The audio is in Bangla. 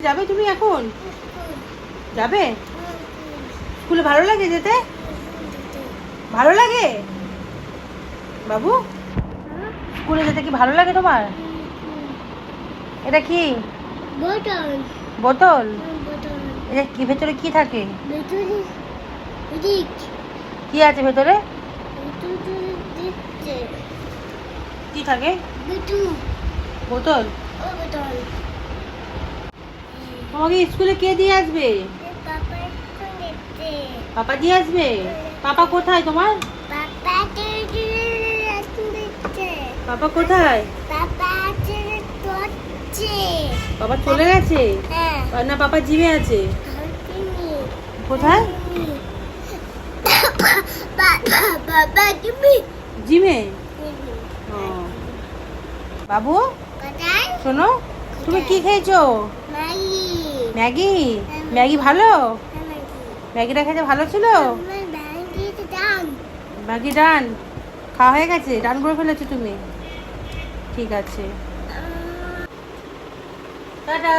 যাবে তুমি এখন? যাবে? স্কুলে ভালো লাগে যেতে? ভালো লাগে? বাবু? স্কুলে যেতে কি ভালো লাগে তোমার? এটা কি? বোতল। বোতল? এটা কি? ভেতরে কি থাকে? কি আছে ভেতরে? ভেতরে কি থাকে? বোতল? বোতল। তোমাকে স্কুলে কে দিয়ে আসবে? পাপা দিয়ে আসবে? পাপা কোথায় তোমার? পাপা কোথায়? বাবা চলে গেছে? না, পাপা জিমে আছে। কোথায়? বাবা বাবা জিমে বাবু, শোনো, তুমি কি খেয়েছো? ম্যাগি? ম্যাগি ম্যাগি ভালো? ম্যাগিটা খেতে ভালো ছিল? Maggi done? খাওয়া হয়ে গেছে? ডান করে ফেলেছো তুমি? ঠিক আছে। টাটা।